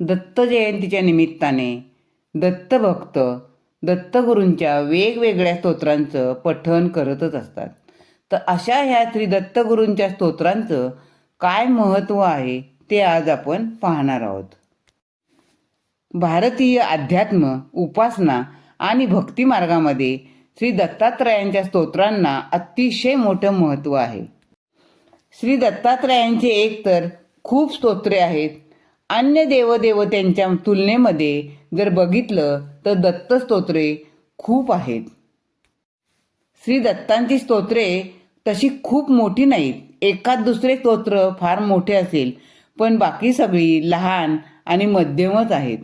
दत्त जयंतीच्या निमित्ताने दत्तभक्त दत्तगुरूंच्या वेगवेगळ्या स्तोत्रांचं पठण करतच असतात. तर अशा ह्या श्री दत्तगुरूंच्या स्तोत्रांचं काय महत्त्व आहे ते आज आपण पाहणार आहोत. भारतीय अध्यात्म उपासना आणि भक्ती मार्गामध्ये श्री दत्तात्रयांच्या स्तोत्रांना अतिशय मोठं महत्त्व आहे. श्री दत्तात्रयांचे एकतर खूप स्तोत्रे आहेत अन्य देवदेवतेंच्या तुलनेमध्ये जर बघितलं तर दत्त स्तोत्रे खूप आहेत. श्री दत्तांची स्तोत्रे तशी खूप मोठी नाहीत. एकात दुसरे स्तोत्र फार मोठे असेल पण बाकी सगळी लहान आणि मध्यमच आहेत.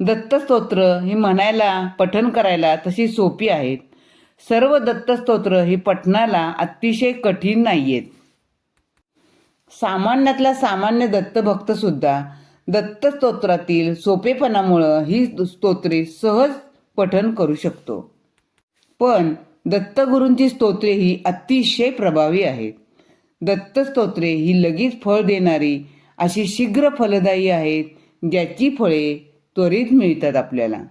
दत्तस्तोत्र ही म्हणायला पठन करायला तशी सोपी आहेत. सर्व दत्तस्तोत्र ही पठणाला अतिशय कठीण नाही आहेत सामान्यातला सामान्य दत्तभक्त सुद्धा दत्तस्तोत्रातील सोपेपणामुळं ही स्तोत्रे सहज पठन करू शकतो. पण दत्तगुरूंची स्तोत्रे ही अतिशय प्रभावी आहेत. दत्तस्तोत्रे ही लगेच फळ देणारी अशी शीघ्र फलदायी आहेत ज्याची फळे त्वरित मिळतात आपल्याला.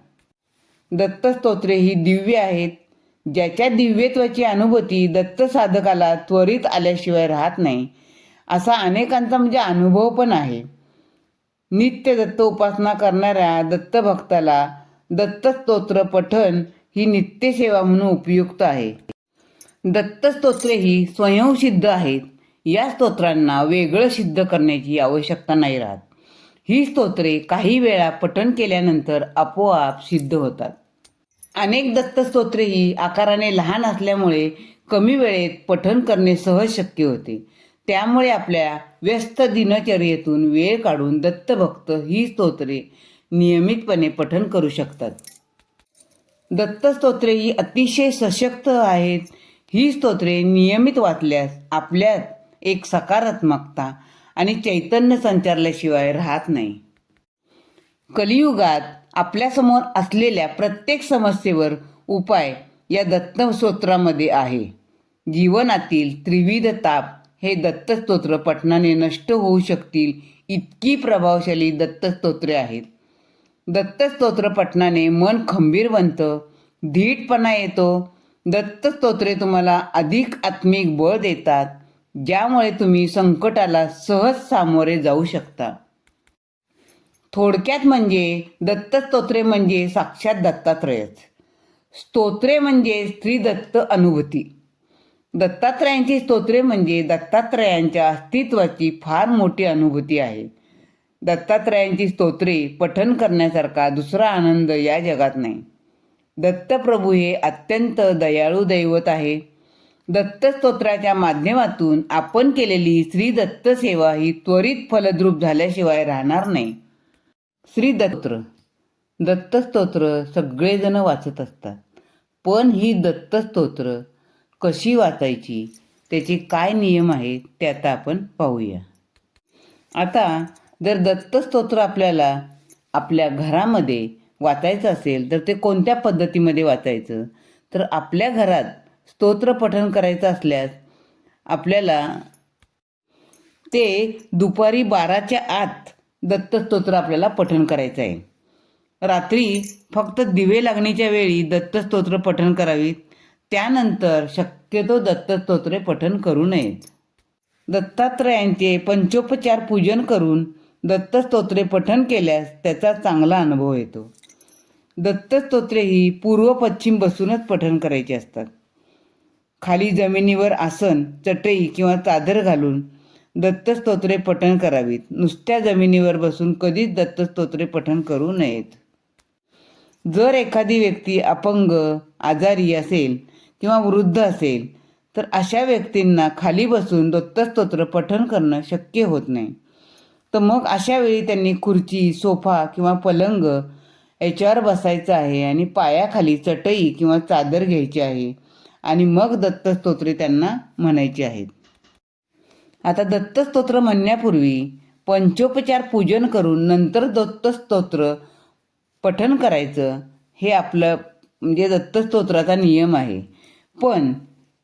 दत्तस्तोत्रे ही दिव्य आहेत ज्याच्या दिव्यत्वाची अनुभूती दत्त साधकाला त्वरित आल्याशिवाय राहत नाही असा अनेकांचा म्हणजे अनुभव पण आहे. नित्य दत्त उपासना करणाऱ्या दत्तभक्ताला दत्तस्तोत्र पठण ही नित्यसेवा म्हणून उपयुक्त आहे. दत्तस्तोत्रे ही स्वयंसिद्ध आहेत. या स्तोत्रांना वेगळं सिद्ध करण्याची आवश्यकता नाही राहत. ही स्तोत्रे काही वेळा पठण केल्यानंतर आपोआप सिद्ध होतात. अनेक दत्तस्तोत्रे ही आकाराने लहान असल्यामुळे कमी वेळेत पठण करणे सहज शक्य होते. त्यामुळे आपल्या व्यस्त दिनचर्येतून वेळ काढून दत्तभक्त ही स्तोत्रे नियमितपणे पठण करू शकतात. दत्तस्तोत्रे ही अतिशय सशक्त आहेत. ही स्तोत्रे नियमित वाचल्यास आपल्यात एक सकारात्मकता आणि चैतन्य संचारल्याशिवाय राहत नाही. कलियुगात आपल्यासमोर असलेल्या प्रत्येक समस्येवर उपाय या दत्तस्तोत्रामध्ये आहे. जीवनातील त्रिविध ताप हे दत्तस्तोत्र पठणाने नष्ट होऊ शकतील. इतकी प्रभावशाली दत्तस्तोत्रे आहेत. दत्तस्तोत्र पठणाने मन खंबीर बनतं धीटपणा येतो. दत्तस्तोत्रे तुम्हाला अधिक आत्मिक बळ देतात ज्यामुळे तुम्ही संकटाला सहज सामोरे जाऊ शकता. थोडक्यात म्हणजे दत्तस्तोत्रे म्हणजे साक्षात दत्तात्रयच. स्तोत्रे म्हणजे स्त्री दत्त अनुभूती. दत्तात्रयांची स्तोत्रे म्हणजे दत्तात्रयांच्या अस्तित्वाची फार मोठी अनुभूती आहे. दत्तात्रयांची स्तोत्रे पठन करण्यासारखा दुसरा आनंद या जगात नाही. दत्तप्रभू हे अत्यंत दयाळू दैवत आहे. दत्तस्तोत्राच्या माध्यमातून आपण केलेली श्री दत्त सेवा ही त्वरित फलद्रूप झाल्याशिवाय राहणार नाही. श्री दत्त्र दत्तस्तोत्र सगळेजण वाचत असतात. पण ही दत्तस्तोत्र कशी वाचायची त्याचे काय नियम आहेत ते आता आपण पाहूया. आता जर दत्तस्तोत्र आपल्याला आपल्या घरामध्ये वाचायचं असेल तर ते कोणत्या पद्धतीमध्ये वाचायचं? तर आपल्या घरात स्तोत्र पठण करायचं असल्यास आपल्याला ते दुपारी बाराच्या आत दत्तस्तोत्र आपल्याला पठण करायचं आहे. रात्री फक्त दिवे लागण्याच्या वेळी दत्तस्तोत्र पठण करावीत. त्यानंतर शक्यतो दत्तस्तोत्रे पठन करू नयेत. दत्तात्रयांचे पंचोपचार पूजन करून दत्तस्तोत्रे पठन केल्यास त्याचा चांगला अनुभव येतो. दत्तस्तोत्रे ही पूर्व पश्चिम बसूनच पठन करायची असतात. खाली जमिनीवर आसन चटई किंवा चादर घालून दत्तस्तोत्रे पठण करावीत. नुसत्या जमिनीवर बसून कधीच दत्तस्तोत्रे पठण करू नयेत. जर एखादी व्यक्ती अपंग आजारी असेल किंवा वृद्ध असेल तर अशा व्यक्तींना खाली बसून दत्तस्तोत्र पठण करणं शक्य होत नाही. तर मग अशा वेळी त्यांनी खुर्ची सोफा किंवा पलंग याच्यावर बसायचं आहे आणि पायाखाली चटई किंवा चादर घ्यायची आहे आणि मग दत्तस्तोत्रे त्यांना म्हणायची आहेत. आता दत्तस्तोत्र म्हणण्यापूर्वी पंचोपचार पूजन करून नंतर दत्तस्तोत्र पठण करायचं हे आपलं म्हणजे दत्तस्तोत्राचा नियम आहे. पण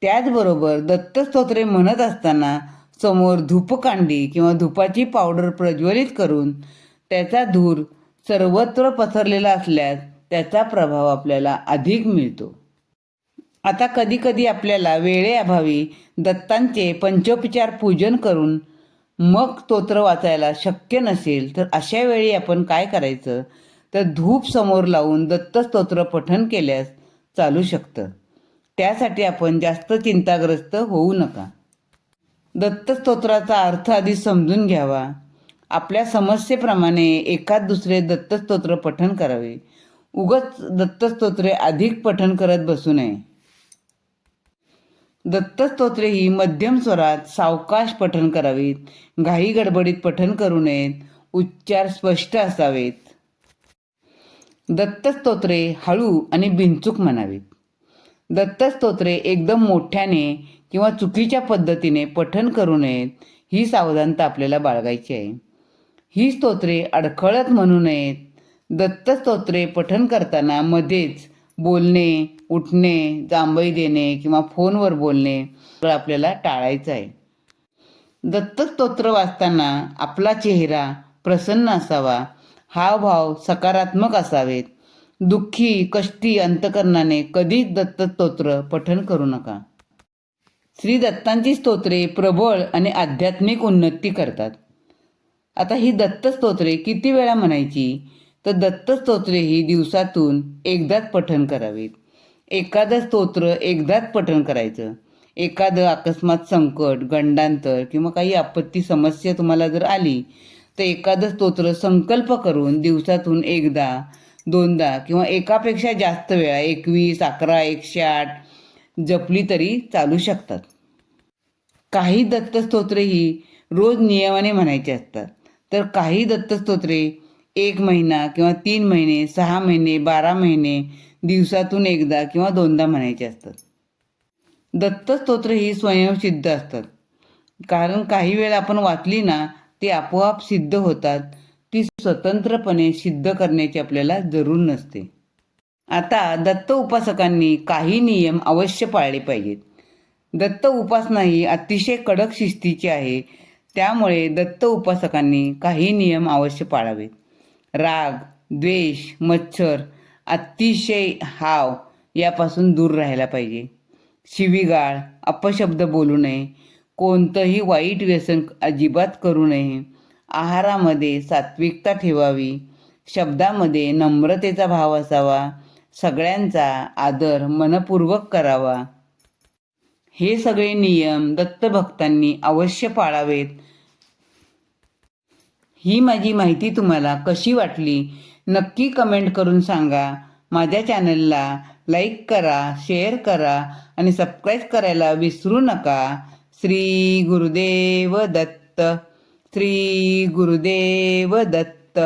त्याचबरोबर दत्तस्तोत्रे म्हणत असताना समोर धूपकांडी किंवा धुपाची पावडर प्रज्वलित करून त्याचा धूर सर्वत्र पसरलेला असल्यास त्याचा प्रभाव आपल्याला अधिक मिळतो. आता कधीकधी आपल्याला वेळेअभावी दत्तांचे पंचोपचार पूजन करून मग स्तोत्र वाचायला शक्य नसेल तर अशा वेळी आपण काय करायचं? तर धूप समोर लावून दत्तस्तोत्र पठन पठण केल्यास चालू शकतं. त्यासाठी आपण जास्त चिंताग्रस्त होऊ नका. दत्तस्तोत्राचा अर्थ आधी समजून घ्यावा. आपल्या समस्येप्रमाणे एकाच दुसरे दत्तस्तोत्र पठण करावे. उगच दत्तस्तोत्रे अधिक पठण करत बसू नये. दत्तस्तोत्रे ही मध्यम स्वरात सावकाश पठण करावीत. घाई गडबडीत पठण करू नयेत. उच्चार स्पष्ट असावेत. दत्तस्तोत्रे हळू आणि बिनचूक म्हणावीत. दत्तस्तोत्रे एकदम मोठ्याने किंवा चुकीच्या पद्धतीने पठन करू नयेत ही सावधानता आपल्याला बाळगायची आहे. ही स्तोत्रे अडखळत म्हणू नयेत. दत्तस्तोत्रे पठन करताना मध्येच बोलणे उठणे जांभई देणे किंवा फोनवर बोलणे आपल्याला टाळायचं आहे. दत्तस्तोत्र वाचताना आपला चेहरा प्रसन्न असावा हावभाव सकारात्मक असावेत दुःखी कष्टी अंतकरणाने कधीच दत्तस्तोत्र पठण करू नका. श्री दत्तांची स्तोत्रे प्रबळ आणि आध्यात्मिक उन्नती करतात. आता ही दत्तस्तोत्रे किती वेळा म्हणायची? तर दत्तस्तोत्रे ही दिवसातून एकदाच पठन करावीत. एखादं स्तोत्र एकदाच पठन करायचं. एखादं अकस्मात संकट गंडांतर किंवा काही आपत्ती समस्या तुम्हाला जर आली तर एखादं स्तोत्र संकल्प करून दिवसातून एकदा दोनदा किंवा एकापेक्षा जास्त वेळा एकवीस अकरा एकशे आठ जपली तरी चालू शकतात. काही दत्तस्तोत्रे ही रोज नियमाने म्हणायची असतात. तर काही दत्तस्तोत्रे एक महिना किंवा तीन महिने सहा महिने बारा महिने दिवसातून एकदा किंवा दोनदा म्हणायचे असतात. दत्तस्तोत्र ही स्वयंसिद्ध असतात. कारण काही वेळा आपण वाचली ना ते आपोआप सिद्ध होतात. ती स्वतंत्रपणे सिद्ध करण्याची आपल्याला जरूर नसते. आता दत्त उपासकांनी काही नियम अवश्य पाळले पाहिजेत. दत्त उपासना ही अतिशय कडक शिस्तीची आहे. त्यामुळे दत्त उपासकांनी काही नियम अवश्य पाळावेत. राग द्वेष मच्छर अतिशय हाव यापासून दूर राहायला पाहिजे. शिवीगाळ अपशब्द बोलू नये. कोणतंही वाईट व्यसन अजिबात करू नये. आहारामध्ये सात्विकता ठेवावी. शब्दामध्ये नम्रतेचा भाव असावा. सगळ्यांचा आदर मनपूर्वक करावा. हे सगळे नियम दत्तभक्तांनी अवश्य पाळावेत. ही माझी माहिती तुम्हाला कशी वाटली नक्की कमेंट करून सांगा. माझ्या चॅनलला लाईक करा शेअर करा आणि सबस्क्राईब करायला विसरू नका. श्री गुरुदेव दत्त. श्री गुरुदेव दत्त।